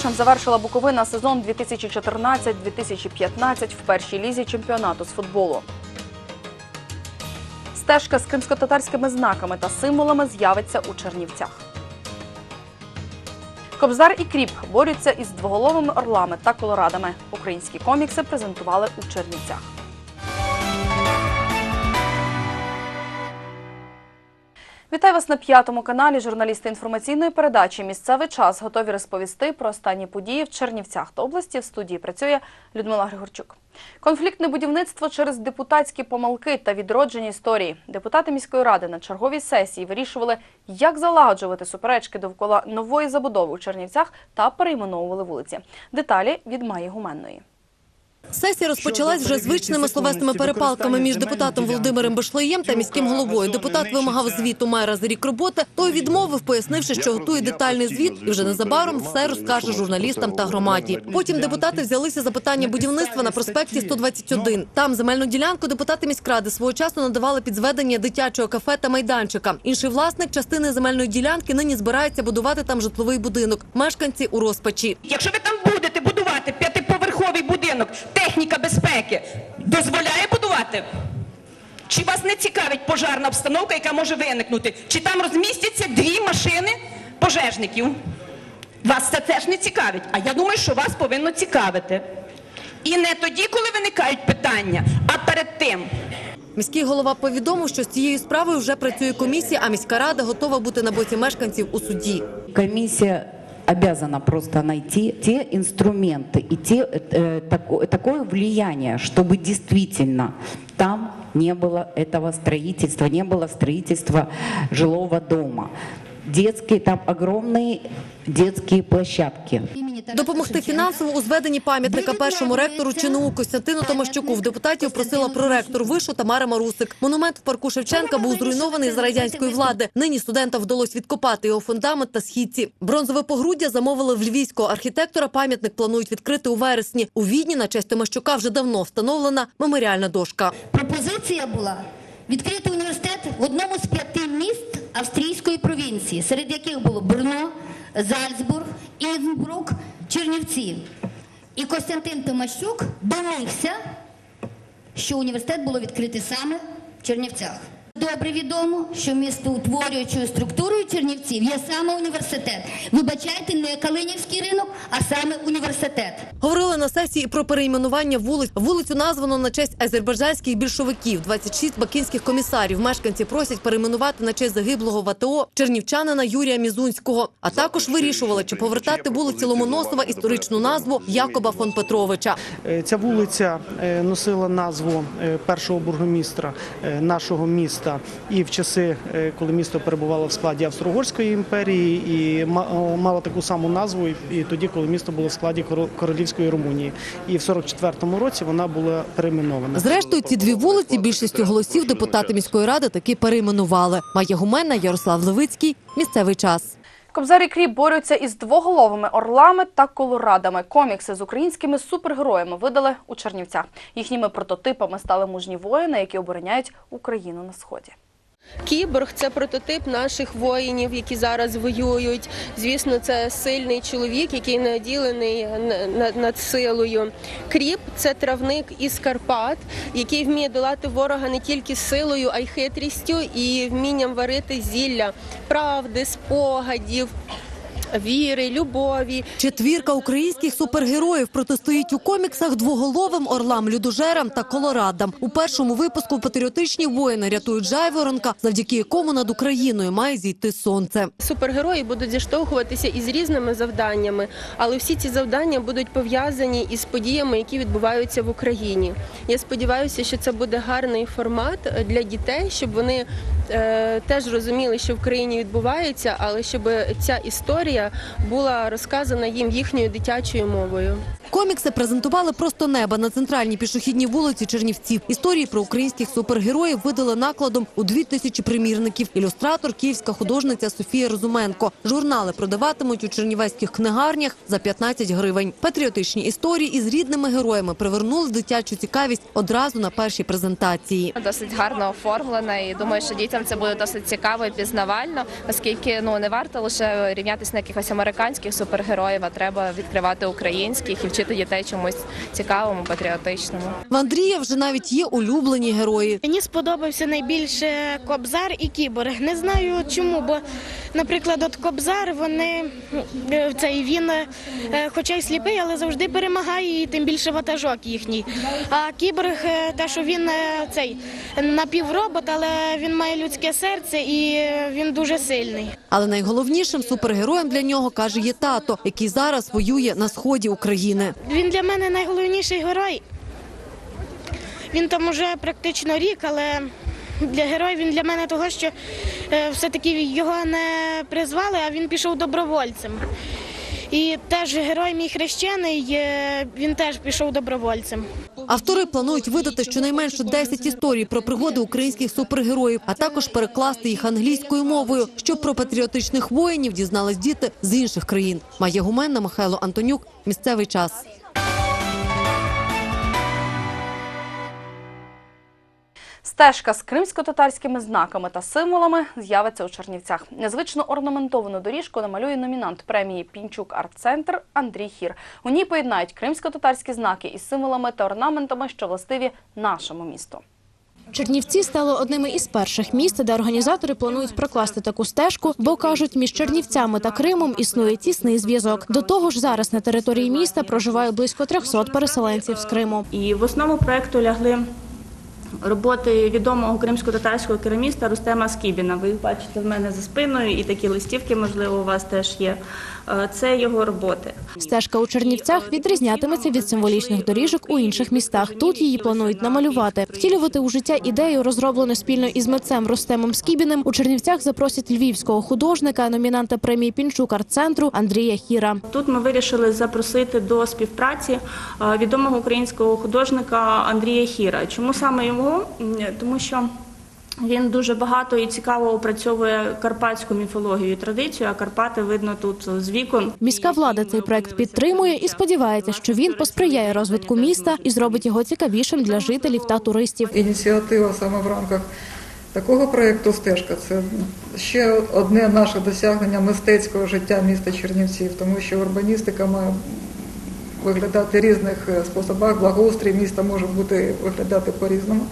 Першим завершила Буковина сезон 2014-2015 в першій лізі чемпіонату з футболу. Стежка з кримсько-татарськими знаками та символами з'явиться у Чернівцях. Кобзар і Кріп борються із двоголовими орлами та колорадами. Українські комікси презентували у Чернівцях. Вітаю вас на п'ятому каналі. Журналісти інформаційної передачі Місцевий час готові розповісти про останні події в Чернівцях та області. В студії працює Людмила Григорчук. Конфліктне будівництво через депутатські помилки та відродження історії. Депутати міської ради на черговій сесії вирішували, як залагоджувати суперечки довкола нової забудови у Чернівцях та перейменовували вулиці. Деталі від Маї Гуменної. Сесія розпочалась вже звичними словесними перепалками між депутатом Володимиром Башлеєм та міським головою. Депутат вимагав звіту мера за рік роботи. Той відмовив, пояснивши, що готує детальний звіт, і вже незабаром все розкаже журналістам та громаді. Потім депутати взялися за питання будівництва на проспекті 121. Там земельну ділянку депутати міськради свого часу надавали під зведення дитячого кафе та майданчика. Інший власник частини земельної ділянки нині збирається будувати там житловий будинок. Мешканці у розпачі. Якщо ви там будете будувати п'ятиповерховий будинок, техніка безпеки дозволяє будувати? Чи вас не цікавить пожарна обстановка, яка може виникнути? Чи там розмістяться дві машини пожежників? Вас це теж не цікавить. А я думаю, що вас повинно цікавити. І не тоді, коли виникають питання, а перед тим. Міський голова повідомив, що з цією справою вже працює комісія, а міська рада готова бути на боці мешканців у суді. Комиссия обязана просто найти те инструменты и те, э, тако- такое влияние, чтобы действительно там не было этого строительства, не было строительства жилого дома. Детские, там огромные детские площадки. Допомогти фінансово у зведенні пам'ятника першому ректору ЧНУ Костянтину Томащуку в депутатів просила проректор вишу Тамара Марусик. Монумент в парку Шевченка був зруйнований за радянської влади. Нині студентам вдалося відкопати його фундамент та східці. Бронзове погруддя замовили в львівського архітектора. Пам'ятник планують відкрити у вересні. У Відні на честь Томащука вже давно встановлена меморіальна дошка. Пропозиція була відкрити університет в одному з п'яти міст австрійської провінції, серед яких було Брно, Зальцбург, Інсбрук, Чернівці. І Костянтин Томащук домігся, що університет було відкрити саме в Чернівцях. Добре відомо, що містоутворюючою структурою Чернівців є саме університет. Вибачайте, не Калинівський ринок, а саме університет. На сесії про перейменування вулиць. Вулицю названо на честь азербайджанських більшовиків. 26 бакінських комісарів. Мешканці просять перейменувати на честь загиблого в АТО чернівчанина Юрія Мізунського. А також вирішували, чи повертати вулиці Ломоносова історичну назву Якоба фон Петровича. Е, Ця вулиця е, носила назву е, першого бургомістра нашого міста і в часи, коли місто перебувало в складі Австро-Угорської імперії, і ма- мала таку саму назву і- і тоді, коли місто було в складі Королівської Румунії. І в 44-му році вона була перейменована. Зрештою, ці дві вулиці більшістю голосів депутати міської ради таки перейменували. Майя Гуменна, Ярослав Левицький. Місцевий час. Кобзар і Кріп борються із двоголовими орлами та колорадами. Комікси з українськими супергероями видали у Чернівцях. Їхніми прототипами стали мужні воїни, які обороняють Україну на сході. Кіборг це прототип наших воїнів, які зараз воюють. Звісно, це сильний чоловік, який наділений на- на- над силою. Кріп це травник із Карпат, який вміє долати ворога не тільки силою, а й хитрістю і вмінням варити зілля правди, спогадів, віри, любові. Четвірка українських супергероїв протистоїть у коміксах двоголовим орлам, людожерам та колорадам. У першому випуску патріотичні воїни рятують жайворонка, завдяки якому над Україною має зійти сонце. Супергерої будуть зіштовхуватися із різними завданнями, але всі ці завдання будуть пов'язані із подіями, які відбуваються в Україні. Я сподіваюся, що це буде гарний формат для дітей, щоб вони теж розуміли, що в країні відбувається, але щоб ця історія була розказана їм їхньою дитячою мовою. Комікси презентували просто неба на центральній пішохідній вулиці Чернівців. Історії про українських супергероїв видали накладом у дві тисячі примірників. Ілюстратор, київська художниця Софія Розуменко. Журнали продаватимуть у чернівецьких книгарнях за 15 гривень. Патріотичні історії із рідними героями привернули дитячу цікавість одразу на першій презентації. Досить гарно оформлена і думаю, що дітям дітям це буде досить цікаво і пізнавально, оскільки ну не варто лише рівнятися на якихось американських супергероїв, а треба відкривати українських і вчити дітей чомусь цікавому, патріотичному. В Андрія вже навіть є улюблені герої. Мені сподобався найбільше Кобзар і Кіборг. Не знаю чому, бо, наприклад, от Кобзар, вони е, цей він, е, хоча й сліпий, але завжди перемагає, і тим більше ватажок їхній. А Кіборг, е, те, що він цей напівробот, але він має людське серце і він дуже сильний. Але найголовнішим супергероєм для нього каже є тато, який зараз воює на сході України. Він для мене найголовніший герой. Він там уже практично рік, але для герой він для мене того, що е, все-таки його не призвали, а він пішов добровольцем. І теж герой мій хрещений, він теж пішов добровольцем. Автори планують видати щонайменше 10 історій про пригоди українських супергероїв, а також перекласти їх англійською мовою, щоб про патріотичних воїнів дізнались діти з інших країн. Майя Гуменна, Михайло Антонюк. Місцевий час. Стежка з кримсько-татарськими знаками та символами з'явиться у Чернівцях. Незвично орнаментовану доріжку намалює номінант премії Пінчук Арт-центр Андрій Хір. У ній поєднають кримсько-татарські знаки із символами та орнаментами, що властиві нашому місту. Чернівці стали одними із перших міст, де організатори планують прокласти таку стежку, бо кажуть, між Чернівцями та Кримом існує тісний зв'язок. До того ж, зараз на території міста проживає близько 300 переселенців з Криму. І в основу проекту лягли роботи відомого кримсько-татарського кераміста Рустема Скібіна. Ви їх бачите в мене за спиною, і такі листівки, можливо, у вас теж є. Е, Це його роботи. Стежка у Чернівцях відрізнятиметься від символічних доріжок у інших містах. Тут її планують намалювати. Втілювати у життя ідею, розроблену спільно із митцем Рустемом Скібіним. У Чернівцях запросять львівського художника, номінанта премії Пінчук арт-центру Андрія Хіра. Тут ми вирішили запросити до співпраці е, відомого українського художника Андрія Хіра. Чому саме його? Тому що він дуже багато і цікаво опрацьовує карпатську міфологію і традицію, а Карпати видно тут з вікон. Міська влада цей проект підтримує і сподівається, що він посприяє розвитку міста і зробить його цікавішим для жителів та туристів. Ініціатива саме в рамках такого проєкту стежка це ще одне наше досягнення мистецького життя міста Чернівців, тому що урбаністика має виглядати різних е, способах. Благоустрій міста може бути виглядати по-різному.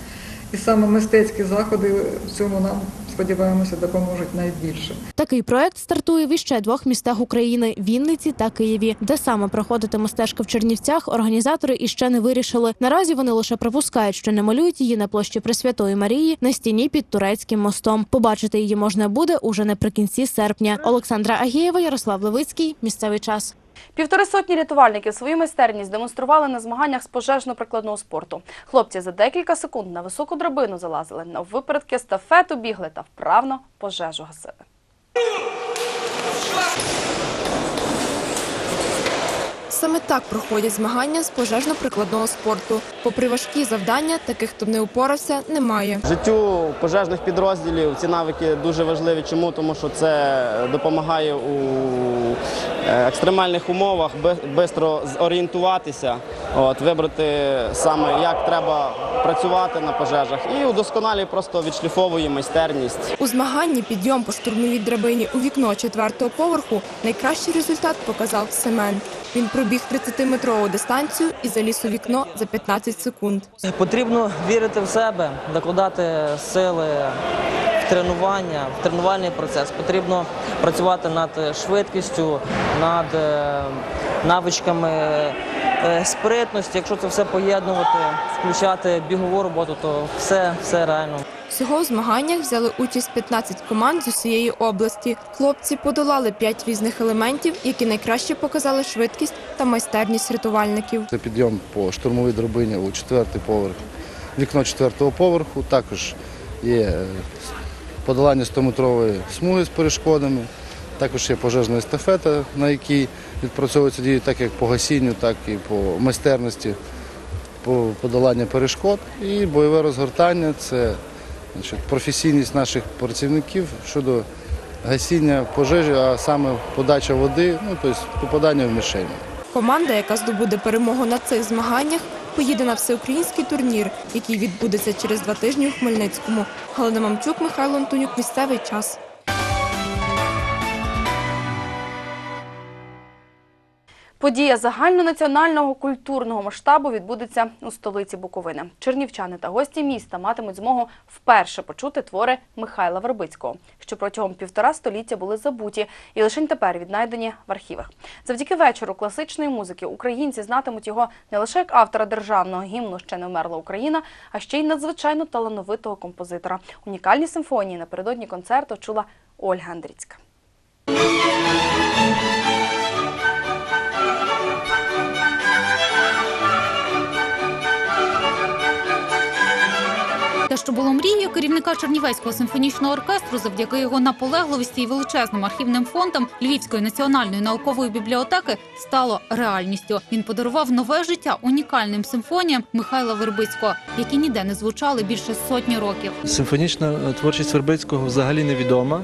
І саме мистецькі заходи в цьому нам сподіваємося допоможуть найбільше. Такий проект стартує в іще двох містах України Вінниці та Києві, де саме проходитиме стежка в Чернівцях. Організатори іще не вирішили. Наразі вони лише припускають, що не малюють її на площі Пресвятої Марії на стіні під турецьким мостом. Побачити її можна буде уже наприкінці серпня. Олександра Агієва, Ярослав Левицький. Місцевий час. Півтори сотні рятувальників свою майстерність демонстрували на змаганнях з пожежно-прикладного спорту. Хлопці за декілька секунд на високу драбину залазили, на випередки естафету бігли та вправно пожежу гасили. Саме так проходять змагання з пожежно-прикладного спорту. Попри важкі завдання, таких, хто не упорався, немає. Життю пожежних підрозділів ці навики дуже важливі. Чому? Тому що це допомагає у е, екстремальних умовах швидко зорієнтуватися, от, вибрати саме, як треба працювати на пожежах і удосконалює просто відшліфовує майстерність. У змаганні підйом по штурмовій драбині у вікно четвертого поверху найкращий результат показав Семен. Він пробіг 30-метрову дистанцію і заліз у вікно за 15 секунд. Потрібно вірити в себе, докладати сили в тренування, в тренувальний процес. Потрібно працювати над швидкістю, над е, навичками спритності. Якщо це все поєднувати, включати бігову роботу, то все, все реально. Всього в змаганнях взяли участь 15 команд з усієї області. Хлопці подолали 5 різних елементів, які найкраще показали швидкість та майстерність рятувальників. Це підйом по штурмовій драбині у четвертий поверх, вікно четвертого поверху. Також є е, подолання 100-метрової смуги з перешкодами. Також є пожежна естафета, на якій відпрацьовуються дії так як по гасінню, так і по майстерності, по подоланню перешкод. І бойове розгортання це значить, професійність наших працівників щодо гасіння пожежі, а саме подача води, ну тобто попадання в мішені. Команда, яка здобуде перемогу на цих змаганнях, поїде на всеукраїнський турнір, який відбудеться через два тижні у Хмельницькому. Галина Мамчук, Михайло Антонюк. Місцевий час. Подія загальнонаціонального культурного масштабу відбудеться у столиці Буковини. Чернівчани та гості міста матимуть змогу вперше почути твори Михайла Вербицького, що протягом півтора століття були забуті і лише тепер віднайдені в архівах. Завдяки вечору класичної музики українці знатимуть його не лише як автора державного гімну Ще не вмерла Україна, а ще й надзвичайно талановитого композитора. Унікальні симфонії напередодні концерту чула Ольга Андріцька. Що було мрією керівника Чернівецького симфонічного оркестру, завдяки його наполегливості і величезним архівним фондам Львівської національної наукової бібліотеки, стало реальністю. Він подарував нове життя унікальним симфоніям Михайла Вербицького, які ніде не звучали більше сотні років. Симфонічна е, творчість Вербицького взагалі невідома.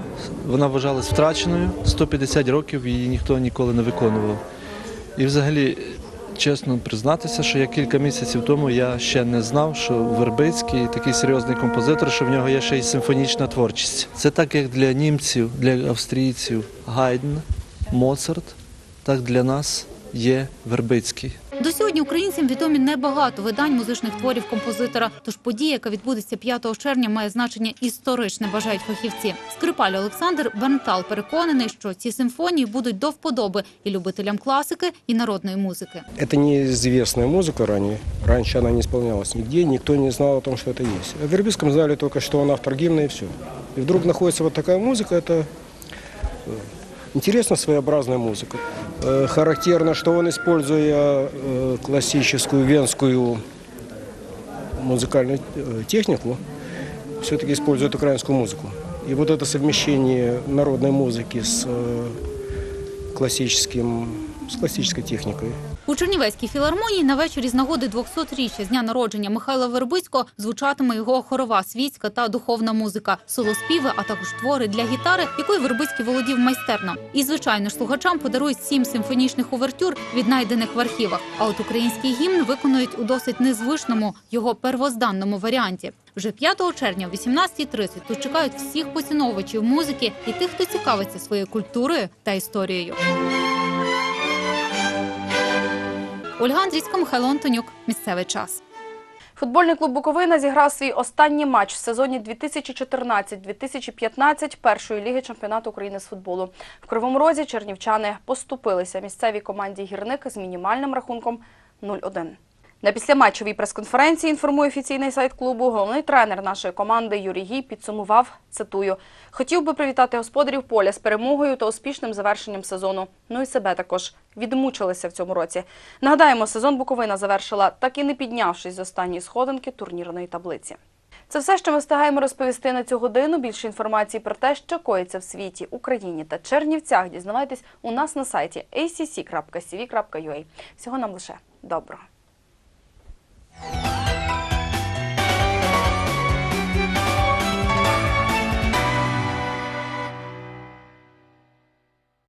Вона вважалась втраченою. 150 років її ніхто ніколи не виконував. І взагалі, чесно признатися, що я кілька місяців тому я ще не знав, що Вербицький такий серйозний композитор, що в нього є ще й симфонічна творчість. Це так, як для німців, для австрійців Гайден, Моцарт, так для нас є Вербицький. До сьогодні українцям відомі небагато видань музичних творів композитора. Тож подія, яка відбудеться 5 червня, має значення історичне, вважають фахівці. Скрипаль Олександр Бернтал переконаний, що ці симфонії будуть до вподоби і любителям класики, і народної музики. Это неизвестная музыка ранее. Раньше она не исполнялась нигде, никто не знал о том, что это есть. О Вербицком знали только, что он автор гимна и все. И вдруг находится вот такая музыка, это э, интересно своеобразная музыка. Э, Характерно, что он, используя э, классическую венскую музыкальную э, технику, все-таки использует украинскую музыку. И вот это совмещение народной музыки с э, классическим, с классической техникой. у Чернівецькій філармонії на вечорі з нагоди 200-річчя з дня народження Михайла Вербицького звучатиме його хорова світська та духовна музика, солоспіви, а також твори для гітари, якою Вербицький володів майстерно. І звичайно слухачам подарують сім симфонічних увертюр, віднайдених в архівах. А от український гімн виконують у досить незвичному його первозданному варіанті. Вже 5 червня о 18.30 тут чекають всіх поціновувачів музики і тих, хто цікавиться своєю культурою та історією. Ольга Андрійська, Михайло Антонюк. Місцевий час. Футбольний клуб Буковина зіграв свій останній матч в сезоні 2014-2015 першої ліги чемпіонату України з футболу. В Кривому Розі чернівчани поступилися місцевій команді гірник з мінімальним рахунком 0-1. На післяматчевій прес-конференції інформує офіційний сайт клубу. Головний тренер нашої команди Юрій Гій підсумував, цитую, хотів би привітати господарів поля з перемогою та успішним завершенням сезону. Ну і себе також відмучилися в цьому році. Нагадаємо, сезон Буковина завершила, так і не піднявшись з останньої сходинки турнірної таблиці. Це все, що ми встигаємо розповісти на цю годину. Більше інформації про те, що коїться в світі, Україні та Чернівцях, дізнавайтесь у нас на сайті acc.cv.ua. Всього нам лише доброго. Bye.